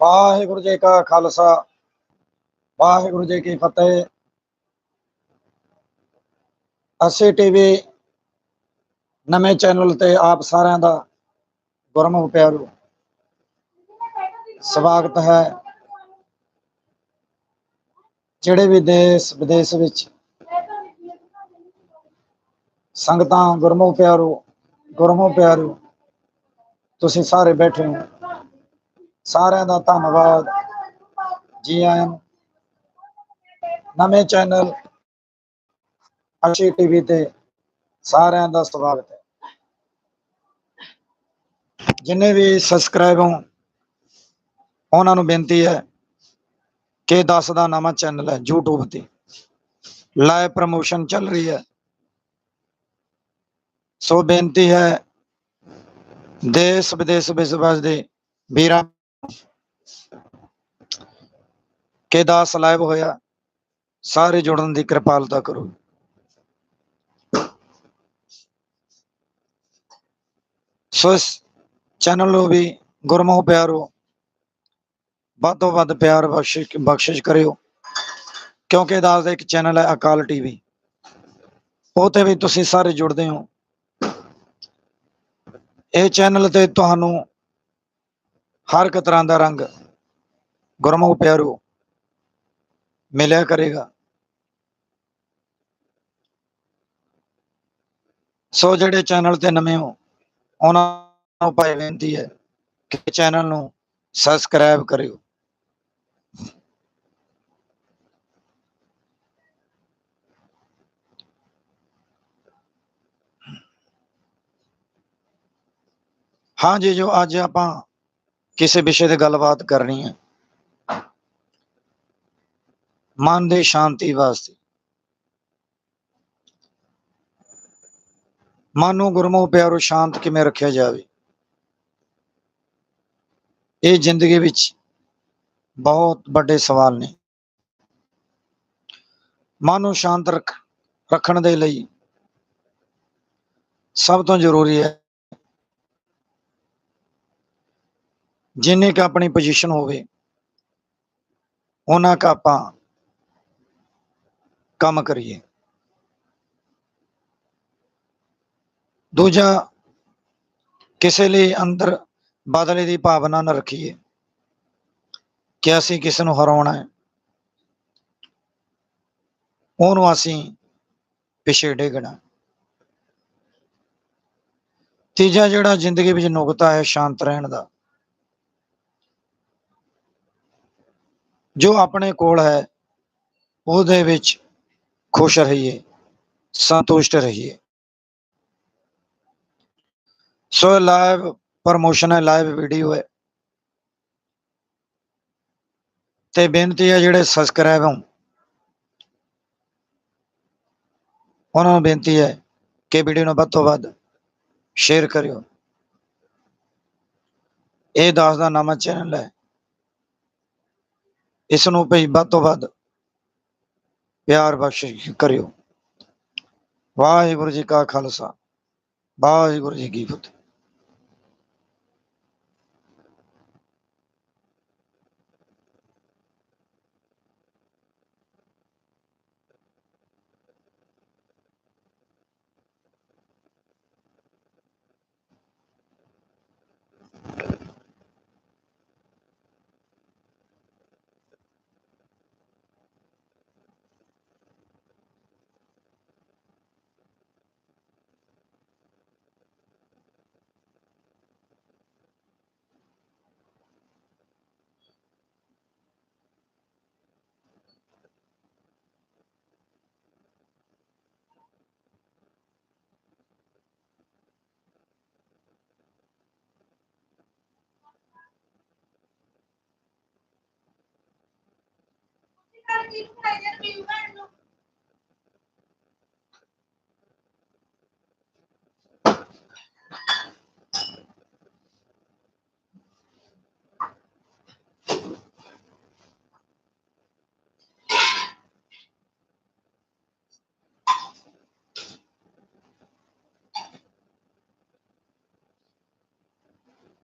ਵਾਹਿਗੁਰੂ ਜੀ ਕਾ ਖਾਲਸਾ, ਵਾਹਿਗੁਰੂ ਜੀ ਕੀ ਫਤਿਹ। ਅਸੀਂ ਟੀਵੀ ਨਵੇਂ ਚੈਨਲ ਤੇ ਆਪ ਸਾਰਿਆਂ ਦਾ ਗੁਰਮੁਖ ਪਿਆਰੋ, ਸਵਾਗਤ ਹੈ। ਜਿਹੜੇ ਵੀ ਦੇਸ਼ ਵਿਦੇਸ਼ ਵਿੱਚ ਸੰਗਤਾਂ ਗੁਰਮੁਖ ਪਿਆਰੋ ਗੁਰਮੁਖ ਪਿਆਰੋ, ਤੁਸੀਂ ਸਾਰੇ ਬੈਠੇ ਹੋ। ਸਾਰਿਆਂ ਦਾ ਧੰਨਵਾਦ। ਜੀ ਆਇਆਂ ਨਵੇਂ ਚੈਨਲ ਅਸ਼ੀ ਟੀਵੀ ਤੇ ਸਾਰਿਆਂ ਦਾ ਸਵਾਗਤ ਹੈ। ਜਿੰਨੇ ਵੀ ਸਬਸਕ੍ਰਾਈਬ ਹੋ, ਉਹਨਾਂ ਨੂੰ ਬੇਨਤੀ ਹੈ ਕਿ 10 ਦਾ ਨਵਾਂ ਚੈਨਲ ਹੈ, YouTube ਤੇ। ਲਾਈਵ ਪ੍ਰਮੋਸ਼ਨ ਚੱਲ ਰਹੀ ਹੈ। ਸੋ ਬੇਨਤੀ ਹੈ ਦੇਸ਼ ਵਿਦੇਸ਼ ਵਿੱਚ ਵਸਦੇ ਵੀਰਾਂ ਕੇ ਦਾਸ ਲਾਈਵ ਹੋਇਆ, ਸਾਰੇ ਜੁੜਨ ਦੀ ਕਿਰਪਾਲਤਾ ਕਰੋ। ਸੋ ਇਸ ਚੈਨਲ ਨੂੰ ਵੀ ਗੁਰਮੁਖ ਪਿਆਰੋ ਵੱਧ ਤੋਂ ਵੱਧ ਪਿਆਰ ਬਖਸ਼ਿਸ਼ ਬਖਸ਼ਿਸ਼ ਕਰਿਓ, ਕਿਉਂਕਿ ਦਾਸ ਦਾ ਇੱਕ ਚੈਨਲ ਹੈ ਅਕਾਲ ਟੀਵੀ। ਉਹ ਤੇ ਵੀ ਤੁਸੀਂ ਸਾਰੇ ਜੁੜਦੇ ਹੋ। ਇਹ ਚੈਨਲ ਤੇ ਤੁਹਾਨੂੰ ਹਰ ਇੱਕ ਤਰ੍ਹਾਂ ਦਾ ਰੰਗ ਗੁਰਮੁਖ ਪਿਆਰੋ ਮਿਲਿਆ ਕਰੇਗਾ ਸੋ ਜਿਹੜੇ ਚੈਨਲ ਤੇ ਨਵੇਂ ਹੋ ਉਹਨਾਂ ਨੂੰ ਭਾਈ ਬੇਨਤੀ ਹੈ ਕਿ ਚੈਨਲ ਨੂੰ ਸਬਸਕ੍ਰਾਈਬ ਕਰਿਓ ਹਾਂ ਜੀ ਜੋ ਅੱਜ ਆਪਾਂ ਕਿਸੇ ਵਿਸ਼ੇ ਤੇ ਗੱਲਬਾਤ ਕਰਨੀ ਹੈ ਮਨ ਦੇ ਸ਼ਾਂਤੀ ਵਾਸਤੇ। ਮਨ ਨੂੰ ਗੁਰਮੁਖ ਪਿਆਰੋ ਸ਼ਾਂਤ ਕਿਵੇਂ ਰੱਖਿਆ ਜਾਵੇ? ਇਹ ਜ਼ਿੰਦਗੀ ਵਿੱਚ ਬਹੁਤ ਵੱਡੇ ਸਵਾਲ ਨੇ। ਮਨ ਨੂੰ ਸ਼ਾਂਤ ਰੱਖ, ਰੱਖਣ ਦੇ ਲਈ ਸਭ ਤੋਂ ਜ਼ਰੂਰੀ ਹੈ ਜਿੰਨੇ ਕ ਆਪਣੀ ਪੋਜੀਸ਼ਨ ਹੋਵੇ ਉਹਨਾਂ ਕਾ ਆਪਾਂ ਕੰਮ ਕਰੀਏ। ਦੂਜਾ, ਕਿਸੇ ਲਈ ਅੰਦਰ ਬਦਲੇ ਦੀ ਭਾਵਨਾ ਨਾ ਰੱਖੀਏ ਕਿ ਅਸੀਂ ਕਿਸ ਨੂੰ ਹਰਾਉਣਾ ਹੈ। ਉਹਨੂੰ ਅਸੀਂ ਪਿਛੇ ਡੇਗਣਾ ਤੀਜਾ ਜਿਹੜਾ ਜ਼ਿੰਦਗੀ ਵਿੱਚ ਨੁਕਤਾ ਹੈ, ਸ਼ਾਂਤ ਰਹਿਣ ਦਾ। ਜੋ ਆਪਣੇ ਕੋਲ ਹੈ, ਉਹਦੇ ਵਿੱਚ ਖੁਸ਼ ਰਹੀਏ ਸੰਤੁਸ਼ਟ ਰਹੀਏ ਸੋ ਲਾਈਵ ਪ੍ਰਮੋਸ਼ਨ ਹੈ ਲਾਈਵ ਵੀਡੀਓ ਹੈ ਤੇ ਬੇਨਤੀ ਹੈ ਜਿਹੜੇ ਸਬਸਕ੍ਰਾਈਬ ਹੋ ਉਹਨਾਂ ਨੂੰ ਬੇਨਤੀ ਹੈ ਕਿ ਵੀਡੀਓ ਨੂੰ ਵੱਧ ਤੋਂ ਵੱਧ ਸ਼ੇਅਰ ਕਰਿਓ ਇਹ ਦਾਸ ਦਾ ਨਵਾਂ ਚੈਨਲ ਹੈ ਇਸ ਨੂੰ ਭਈ ਵੱਧ ਤੋਂ ਵੱਧ ਪਿਆਰ ਬਖਸ਼ਿਸ਼ ਕਰਿਓ। ਵਾਹਿਗੁਰੂ ਜੀ ਕਾ ਖਾਲਸਾ ਵਾਹਿਗੁਰੂ ਜੀ ਕੀ ਫਤਿਹ। 一两块钱都没有卖。